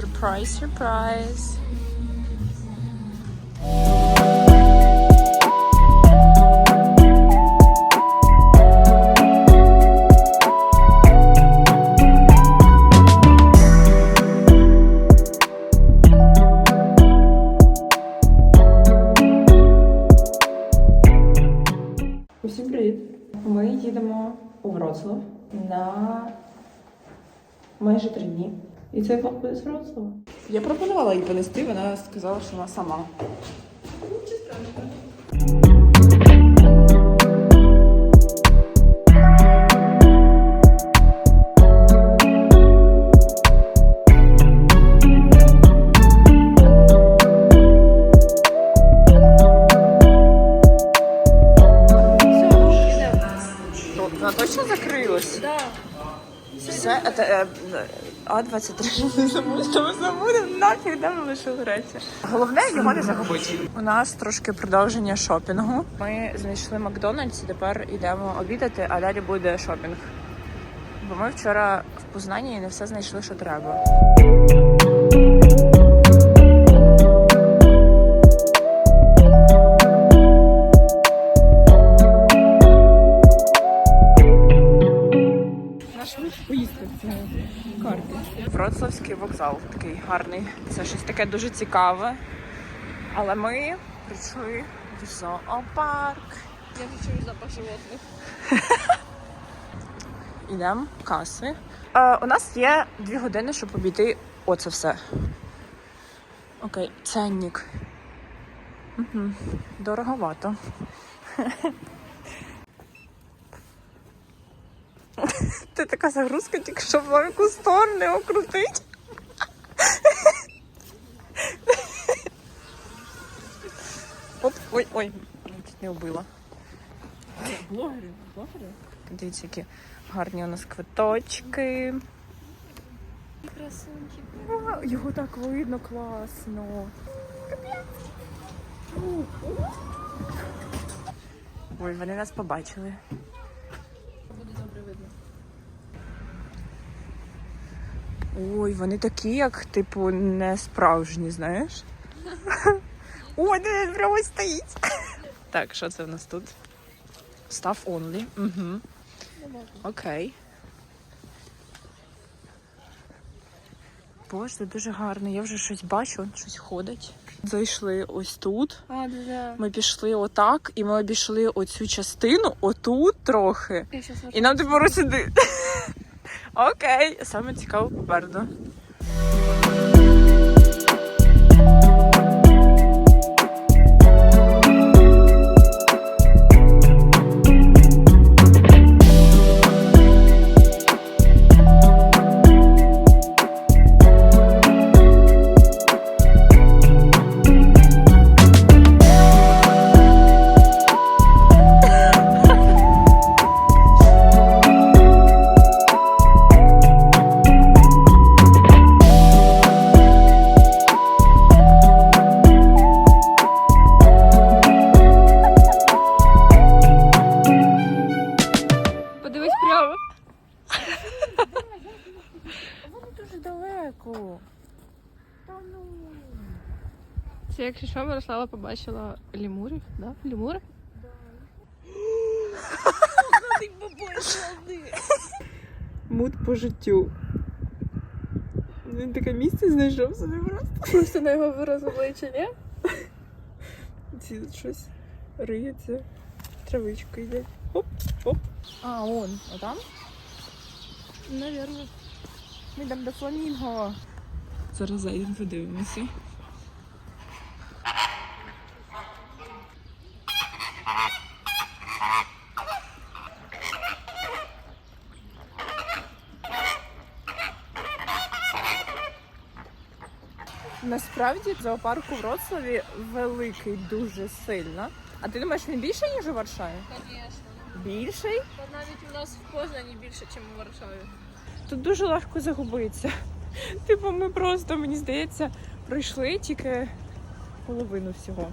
Surprise, surprise. Усім привіт! Ми їдемо у Вроцлав на майже три. І цей влог буде Вроцлава. Я пропонувала їй понести, вона сказала, що вона сама. Вона точно закрилась? Да. Все, это, е, А23 не забудемо, забудемо, нафіг, де ми лишили греці. Головне його не загубити. У нас трошки продовження шопінгу. Ми знайшли Макдональдс і тепер йдемо обідати, а далі буде шопінг. Бо ми вчора в Познані не все знайшли, що треба. Вроцлавський вокзал такий гарний. Це щось таке дуже цікаве. Але ми прийшли в зоопарк. Я відчую запах животних. Ідемо в каси. Е, у нас є дві години, щоб обійти оце все. Окей, ценник. Угу. Дороговато. Ти така загрузка, тільки що в яку сторону окрутить. Оп, ой, чуть не вбила. Блогери, блогери. Дивіться, які гарні у нас квиточки. Красунчик. Його так видно класно. Ой, вони нас побачили. Буде добре видно. Ой, вони такі, як, типу, не справжні, знаєш? Ой, де прямо стоїть. Так, що це в нас тут? Stuff only. Угу. Окей. Боже, це дуже гарно. Я вже щось бачу, щось ходить. Зайшли ось тут. А, да. Ми пішли отак, і ми обійшли оцю частину, отут трохи. І нам тепер сюди. Окей, саме цікаво попереду. Якщо що, Мирослава побачила лімурів, да? Лімури? Мут по життю. Він таке місце знайшов собі просто. Просто на його вираз обличчя, ні? Ці щось риється. Травичка йде. Хоп, хоп. А, он, а там? Навірно. Ми йдемо до фламінго. Зараз зайдемо, подивимося. Насправді зоопарк у Вроцлаві великий дуже сильно. А ти думаєш, він більший, ніж у Варшаві? Звісно. Більший? Та навіть у нас в Познані більше, ніж у Варшаві. Тут дуже легко загубитися. Типу, ми просто, мені здається, пройшли тільки половину всього.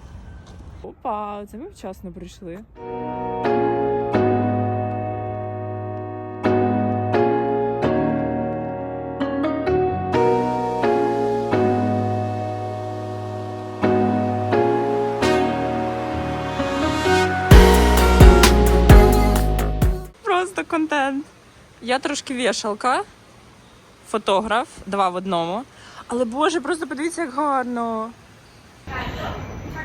Опа, це ми вчасно прийшли. Контент. Я трошки вішалка, фотограф, два в одному. Але боже, просто подивіться, як гарно.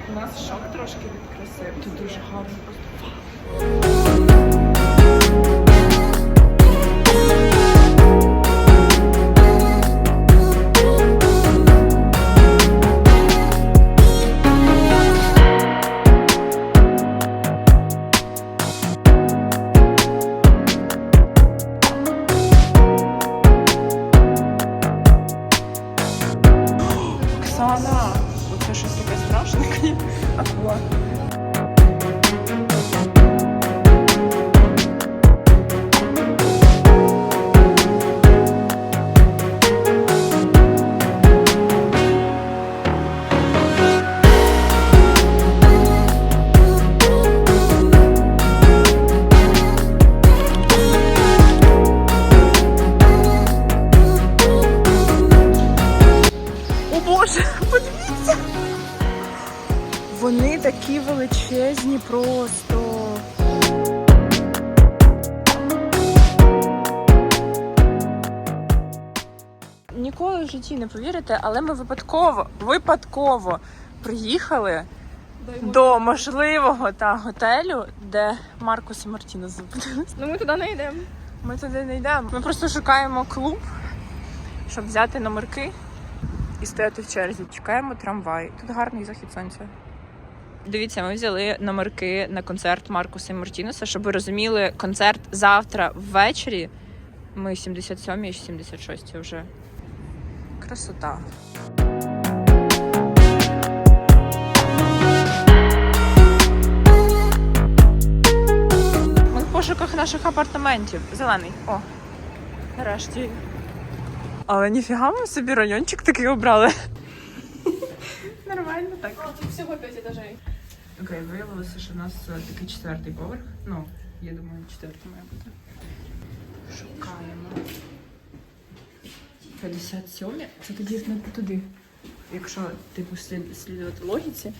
У нас шок трошки від краси. Тут дуже гарно просто. Просто. Ніколи в житті не повірите, але ми випадково, випадково приїхали до можливого та готелю, де Маркус і Мартіна зупинились. Ну ми туди не йдемо. Ми туди не йдемо. Ми просто шукаємо клуб, щоб взяти номерки і стояти в черзі. Чекаємо трамвай. Тут гарний захід сонця. Дивіться, ми взяли номерки на концерт Маркуса і Мартінуса, щоб ви розуміли, концерт завтра ввечері. Ми 77 і 76 вже. Красота. Ми в пошуках наших апартаментів. Зелений. О, нарешті. Але ніфіга ми собі райончик такий обрали. Нормально так. Тут всього 5 етажей. Окей, виявилося, що у нас е, такий четвертий поверх. Ну, я думаю, четвертий має бути. Шукаємо. 57. Це тоді не туди. Якщо типу слід, слідувати логіці.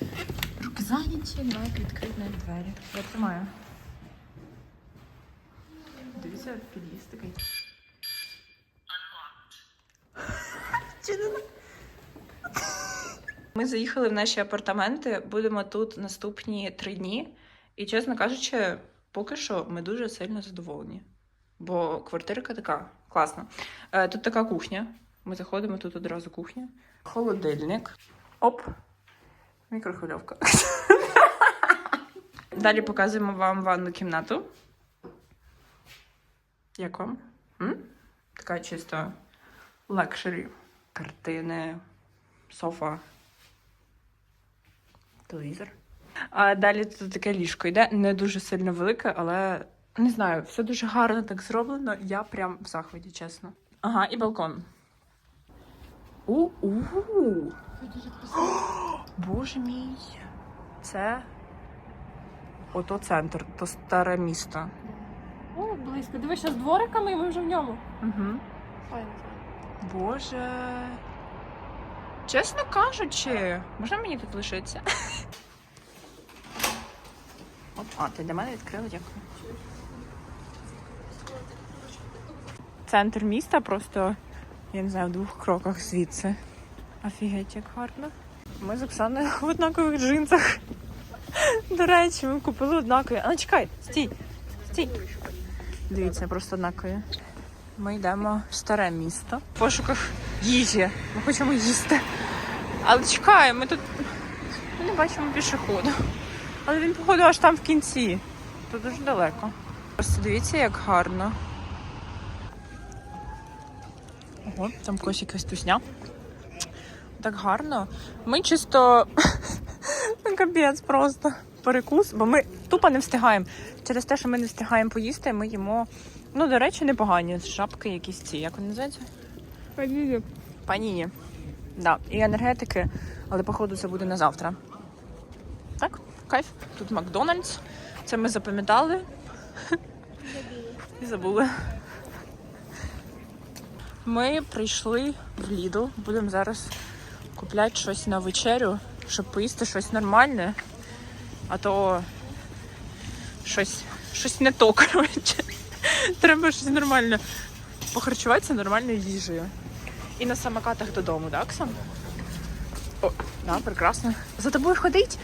Руки зайняті, немає відкрити навіть двері. Я тримаю. Дивіться, під'їзд такий. Чи Ми заїхали в наші апартаменти, будемо тут наступні три дні. І, чесно кажучи, поки що ми дуже сильно задоволені. Бо квартирка така класна. Е, Тут така кухня. Ми заходимо, тут одразу кухня. Холодильник. Оп. Мікрохвильовка. Далі показуємо вам ванну кімнату. Як вам? М? Така чисто лакшері. Картини, софа, телевізор. А далі тут таке ліжко йде, не дуже сильно велике, але не знаю, все дуже гарно так зроблено. Я прям в захваті, чесно. Ага, і балкон. У-у. Боже мій. Це ото центр, то старе місто. О, близько. Дивись, зараз двориками і ми вже в ньому. Угу. Файно. Боже. Чесно кажучи, можна мені тут лишитися? А, ти для мене відкрила, дякую. Центр міста просто, я не знаю, в двох кроках звідси. Офігеть, як гарно. Ми з Оксаною в однакових джинсах. До речі, ми купили однакові. А чекай, стій, стій. Дивіться, просто однакові. Ми йдемо в старе місто в пошуках їжі. Ми хочемо їсти. Але чекаємо, ми тут ми не бачимо пішоходу. Але він, походу, аж там в кінці. Тут дуже далеко. Просто дивіться, як гарно. Ого, там когось якась тусня. Так гарно. Ми чисто ну, капець просто перекус, бо ми тупо не встигаємо. Через те, що ми не встигаємо поїсти, ми їмо. Ну, до речі, непогані шапки якісь ці. Як вони називаються? Паніні. Паніні. Да. І енергетики, але походу це буде на завтра. Так, кайф. Тут Макдональдс. Це ми запам'ятали. І забули. Ми прийшли в Lidl. Будемо зараз купляти щось на вечерю, щоб поїсти щось нормальне. А то щось, щось не то, коротше. Треба щось нормально похарчуватися нормальною їжею. І на самокатах додому, так, Оксан? О, да, прекрасно. За тобою ходить?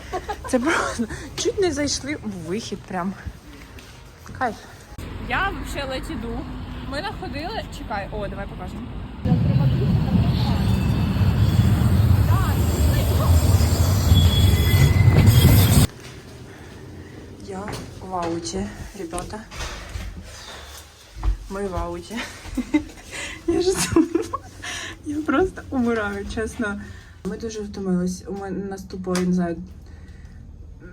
Це просто чуть не зайшли в вихід прям. Кайф. Я взагалі ледь іду. Ми находили. Чекай, о, давай покажемо. Я в ауте, ребята. Мы в ауте. Я ж я просто умираю, чесно. Ми дуже втомились. У мене нас тупо, не знаю,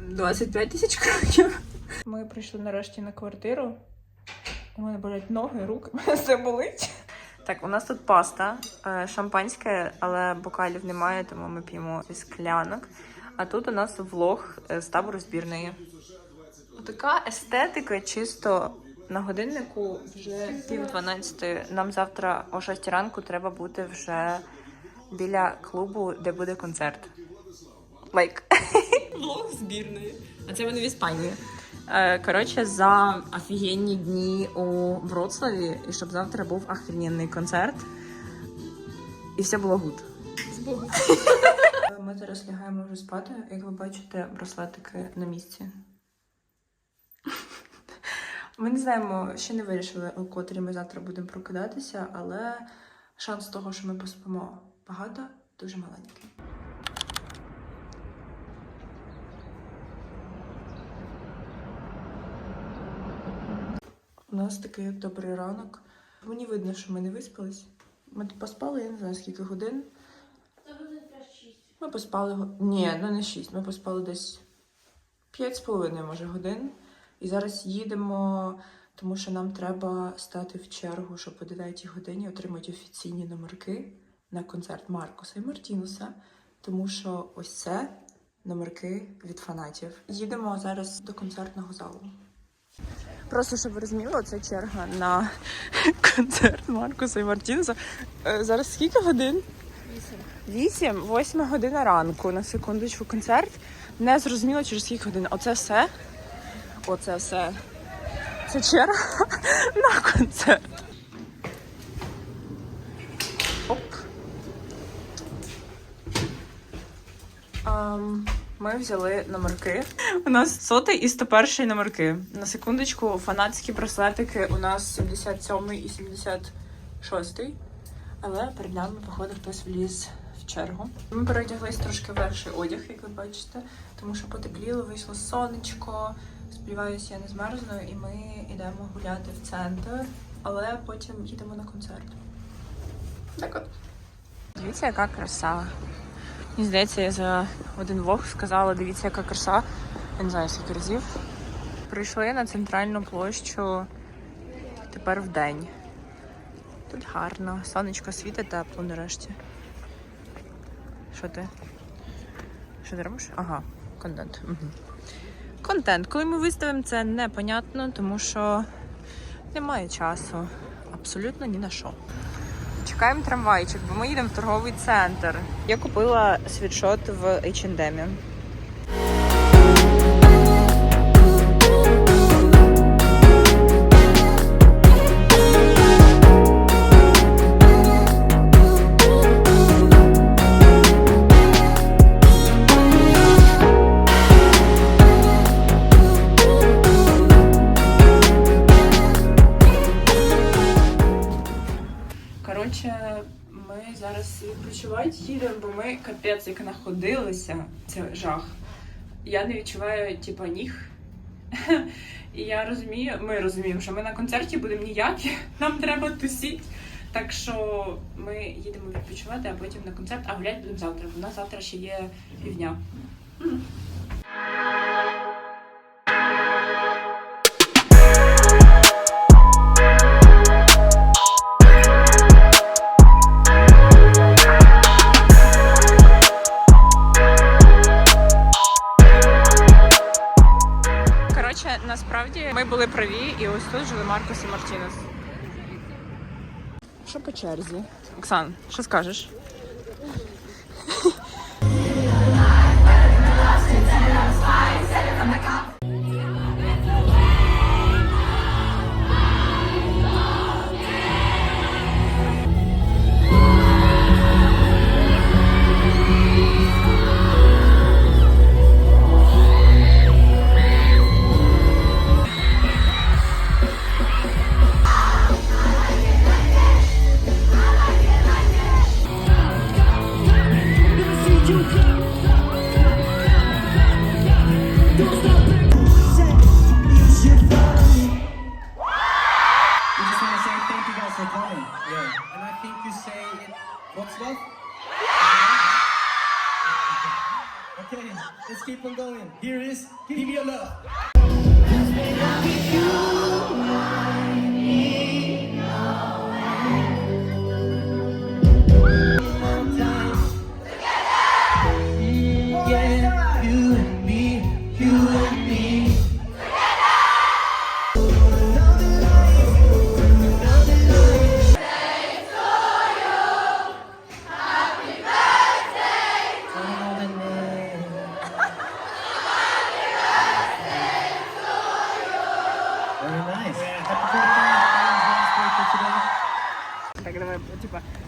25 тисяч кроків. Ми прийшли нарешті на квартиру. У мене болять ноги, руки, мене все болить. Так, у нас тут паста, е, шампанське, але бокалів немає, тому ми п'ємо зі склянок. А тут у нас влог е, з табору збірної. Така естетика чисто на годиннику вже пів дванадцятої. Нам завтра о 6 ранку треба бути вже біля клубу, де буде концерт. Лайк. Влог збірної. А це вони в Іспанії. Е, Коротше, за офігенні дні у Вроцлаві, і щоб завтра був офігенний концерт. І все було гуд. Ми зараз лягаємо вже спати. Як ви бачите, браслетики на місці. Ми не знаємо, ще не вирішили, у котрі ми завтра будемо прокидатися, але шанс того, що ми поспимо багато, дуже маленький. У нас такий добрий ранок. Мені видно, що ми не виспались. Ми тут поспали, я не знаю скільки годин. Ми поспали. Ні, ну не 6. Ми поспали десь 5 з половиною, може, годин. І зараз їдемо, тому що нам треба стати в чергу, щоб о 9 годині отримати офіційні номерки на концерт Маркуса і Мартінуса. Тому що ось це номерки від фанатів. Їдемо зараз до концертного залу. Просто щоб ви розуміли, це черга на концерт Маркуса і Мартінуса. Е, Зараз скільки годин? Вісім. Вісім, восьма година ранку. На секундочку концерт. Не зрозуміло через скільки годин. Оце все. Оце все. Це черга на концерт. Оп. Ам, ми взяли номерки. У нас сотий і 101 номерки. На секундочку, фанатські браслетики у нас 77 і 76. Але перед нами, походу, хтось вліз в чергу. Ми переодяглись трошки верший одяг, як ви бачите, тому що потепліло, вийшло сонечко. Сподіваюся, я не змерзну, і ми йдемо гуляти в центр, але потім їдемо на концерт. Так от. Дивіться, яка краса. Мені здається, я за один влог сказала, дивіться, яка краса. Я не знаю, скільки разів. Прийшли на центральну площу тепер в день. Тут гарно, сонечко світить тепло нарешті. Що ти? Що ти робиш? Ага, контент. Угу. Контент. Коли ми виставимо це непонятно, тому що немає часу. Абсолютно ні на що. Чекаємо трамвайчик, бо ми їдемо в торговий центр. Я купила світшот в H&M. Находилися. Це жах. Я не відчуваю, типа, ніг. І я розумію, ми розуміємо, що ми на концерті будемо ніякі, нам треба тусіть. Так що ми їдемо відпочивати, а потім на концерт, а гулять будемо завтра. бо У нас завтра ще є півдня. Праві, і ось тут жили Маркус і Мартінес. Що по черзі? Оксан, що скажеш?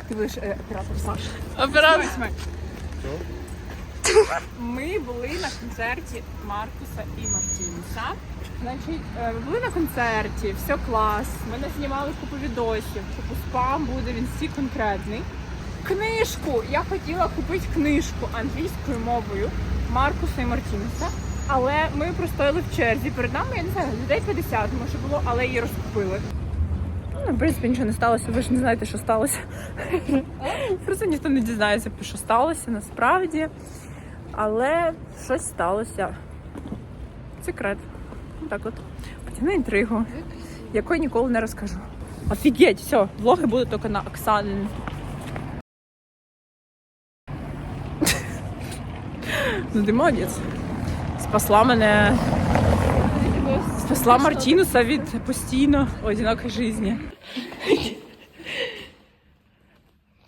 Ти будеш е, оператор Саша. Оператор. Ми були на концерті Маркуса і Мартінса. Значить, е, ми були на концерті, все клас. Ми не знімали купу відосів. Типу спам буде, він всі конкретний. Книжку! Я хотіла купити книжку англійською мовою Маркуса і Мартінса. Але ми простояли в черзі. Перед нами, я не знаю, людей 50 може було, але її розкупили. Ну, в принципі, нічого не сталося, ви ж не знаєте, що сталося. Просто ніхто не дізнається, що сталося насправді. Але щось сталося. Секрет. Так от. Потягни інтригу, якої ніколи не розкажу. Офігеть, все, влоги будуть тільки на Оксанин. Ну ти молодець. Спасла мене. Спасла Мартінуса від постійно одинокої житті.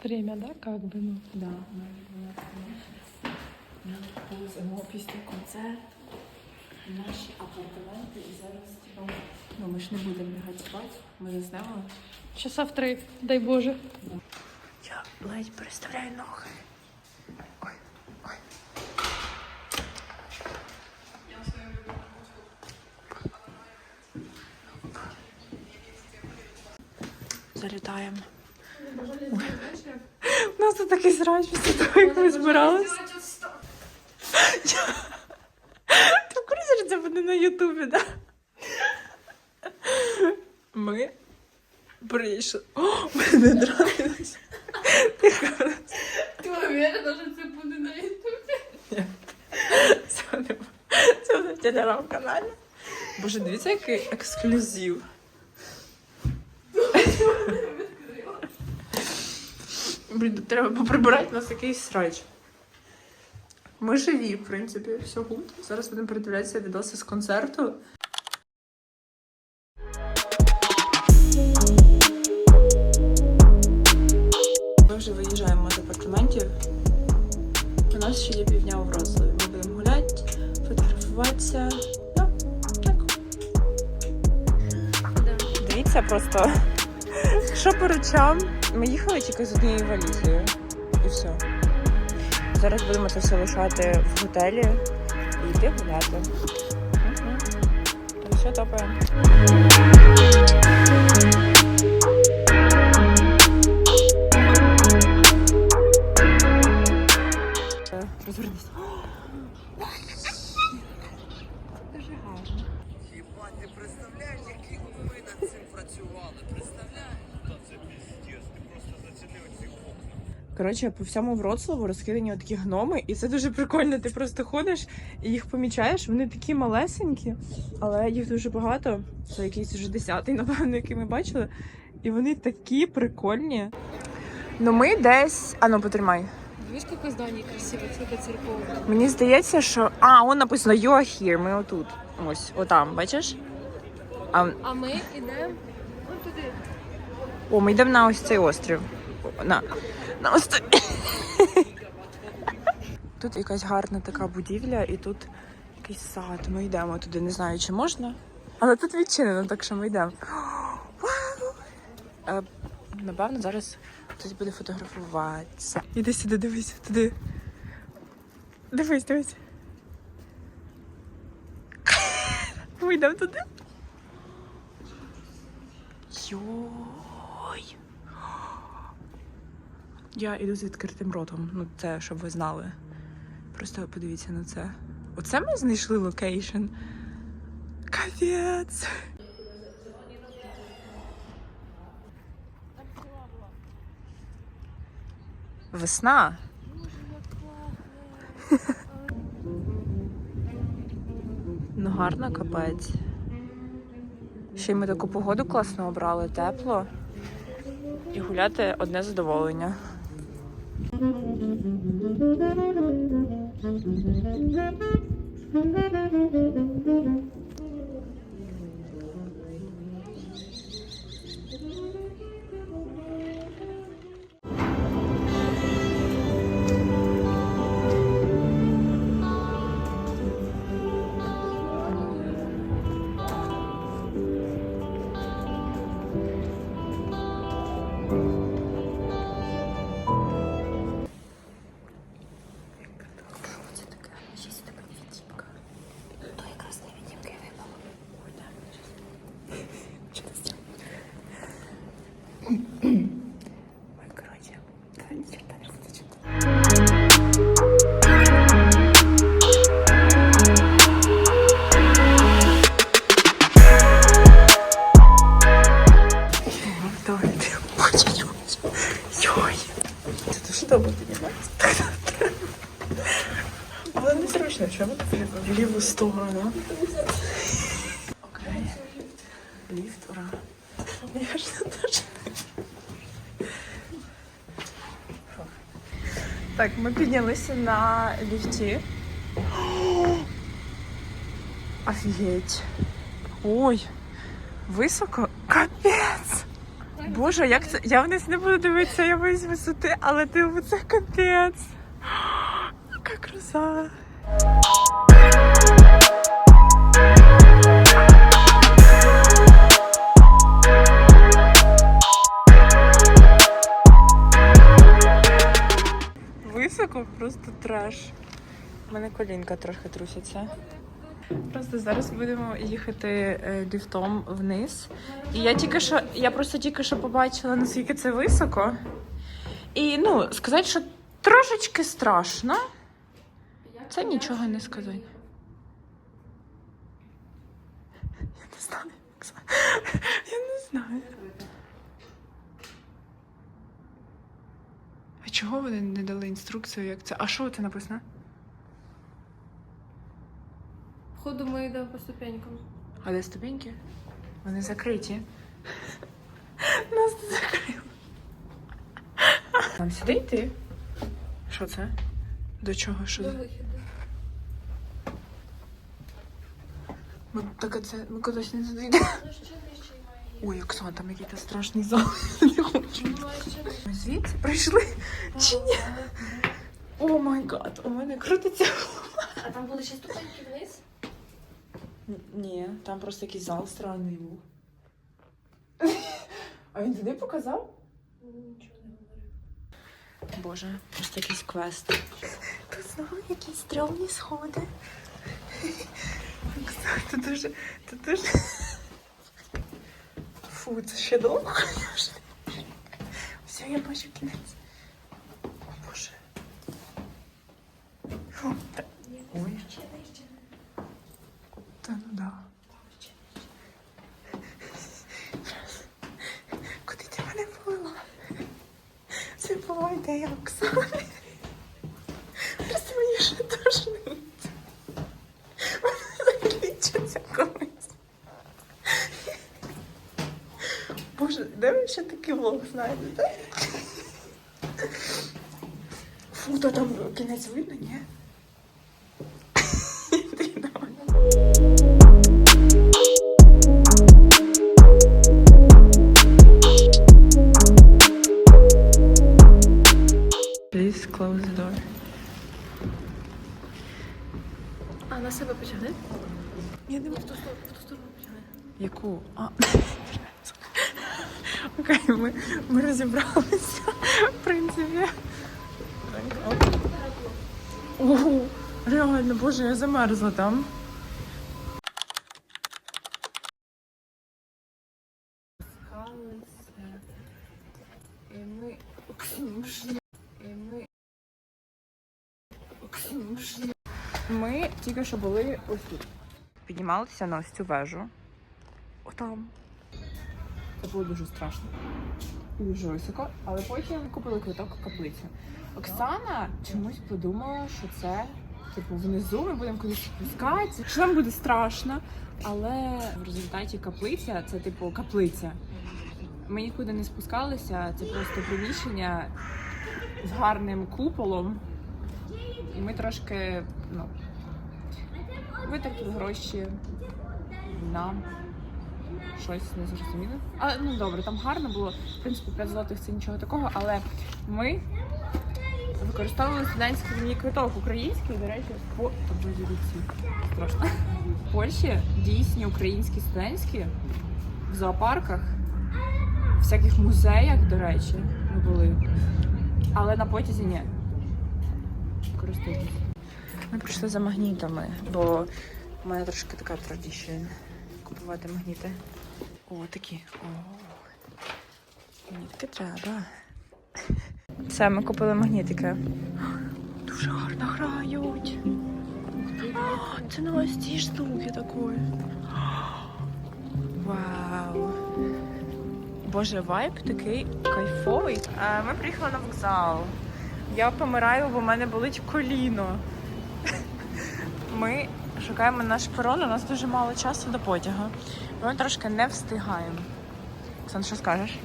Время, да, как бы, ну. Да, повеземо після концерту наші апартаменти і зараз типу, ну ми ж не будемо лягати спати, ми заснемо. Часа в три, дай Боже. Я ледь переставляю ноги. Залітаємо. Ой. У нас тут такий срач після того, як ми збиралися. Ти в курсі, що це буде на Ютубі, так? Ми прийшли. О, ми не дрались. Тихо. Ти уверена, що це буде на ютубі? Це не це буде в телеграм-каналі. Боже, дивіться, який ексклюзив. Блін, треба поприбирати у нас якийсь срач. Ми живі, в принципі, все гуд. Зараз будемо передивлятися відоси з концерту. Ми вже виїжджаємо з апартаментів. У нас ще є півдня у Вроцлаві. Ми будемо гуляти, фотографуватися. Так, так. Дивіться просто, речам. Ми їхали тільки з однією валізою. І все. Зараз будемо це все лишати в готелі і йти гуляти. Ну, Все топаємо. Коротше, по всьому Вроцлаву розкидані такі гноми, і це дуже прикольно. Ти просто ходиш і їх помічаєш. Вони такі малесенькі, але їх дуже багато. Це якийсь вже десятий, напевно, який ми бачили. І вони такі прикольні. Ну ми десь. А ну потримай. Видишь, какое здание красивое, типа церковное. Мені здається, що. А, он написано You are here. Ми отут. Ось, отам, бачиш? А, А ми йдемо туди. О, ми йдемо на ось цей острів. На, на ось. Тут якась гарна така будівля, і тут якийсь сад. Ми йдемо туди, не знаю, чи можна. Але тут відчинено, так що ми йдемо. Е, напевно, зараз хтось буде фотографуватися. Іди сюди, дивись, туди. Дивись, дивись. Ми йдемо туди. Йой. Я іду з відкритим ротом. Ну, це щоб ви знали. Просто подивіться на це. Оце ми знайшли локейшн. Капець. Весна. Ну гарно капець. Ще й ми таку погоду класно обрали, тепло. І гуляти одне задоволення. Thank you. Окей. Ліфт, ура. Я ж не дуже. Так, ми піднялися на ліфті. Офігеть. Ой, високо. Капець. Боже, як це? Я вниз не буду дивитися, я боюсь висоти, але ти це капець. Яка краса. Високо просто треш. У мене колінка трохи трусяться. Просто зараз будемо їхати е, ліфтом вниз. І я тільки що, я просто тільки що побачила, наскільки це високо. І ну, сказати, що трошечки страшно. Це нічого не сказати. Я не знаю. Я не знаю. Чого вони не дали інструкцію, як це? А що це написано? Походу ми йдемо по ступенькам. А де ступеньки? Вони закриті. Нас не закрили. Нам сюди йти? Що це? До чого? Що До вихіду. Ми, так це ми кудись не туди йдемо. Ой, Оксана, там якийсь страшний зал. Не хочу. Ми звідси прийшли чи ні? О май гад, у мене крутиться. А там були ще ступеньки вниз? Ні, там просто якийсь зал странний був. А він туди показав? Нічого не говорив. Боже, просто якийсь квест. Тут знову якісь стрьомні сходи. Тут дуже, тут дуже. Фу, це ще довго. Все, я бачу кінець. О Боже. Фу, та... Ой. Та ну да. Куди ти мене повела? Це була ідея Оксани. Просто мені ще тошнить. Вона закінчиться колись. Боже, де ви ще такий влог знайдете? Фу, то там кінець видно, ні? Я там. Ми... Ми тільки що були ось тут. Піднімалися на ось цю вежу. Отам. Це було дуже страшно. І дуже високо, але потім купили квиток в каплицю. Оксана чомусь подумала, що це типу, внизу ми будемо кудись спускатися. Що нам буде страшно, але в результаті каплиця це типу каплиця. Ми нікуди не спускалися, це просто приміщення з гарним куполом. І ми трошки ну, витратили гроші на щось незрозуміле. Але ну добре, там гарно було. В принципі, 5 злотих це нічого такого, але ми використовували студентський мій квиток український, до речі, по страшно. В Польщі дійсні українські студентські в зоопарках, в всяких музеях, до речі, ми були. Але на потязі ні. Користуйтесь. Ми прийшли за магнітами, бо в мене трошки така традиція купувати магніти. О, такі. О. Магнітки треба. Все, ми купили магнітики. Дуже гарно грають. О, Це на ось ці штуки такої. Вау. Боже, вайб такий кайфовий. Ми приїхали на вокзал. Я помираю, бо в мене болить коліно. Ми шукаємо наш перон, у нас дуже мало часу до потяга. Ми трошки не встигаємо. Оксан, що скажеш?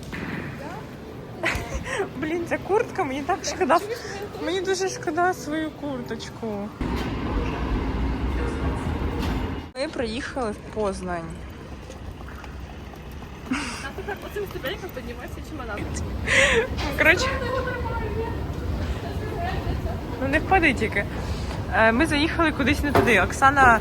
Блін, ця куртка, мені так шкода. Мені дуже шкода свою курточку. Ми приїхали в Познань. А тепер по цим піднімається чемодан. Ну не впади тільки. Е, Ми заїхали кудись не туди. Оксана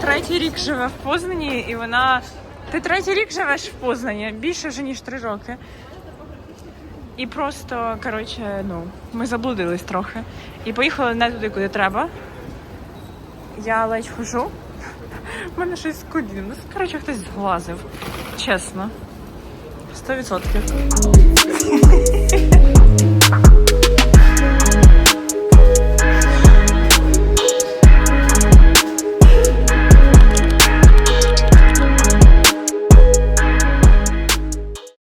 третій рік живе в Познані, і вона. Ти третій рік живеш в Познані, більше вже ніж три роки. І просто, коротше, ну, ми заблудились трохи. І поїхали не туди, куди треба. Я ледь хожу. У мене щось. Ну, коротше, хтось зглазив. Чесно. Сто відсотків.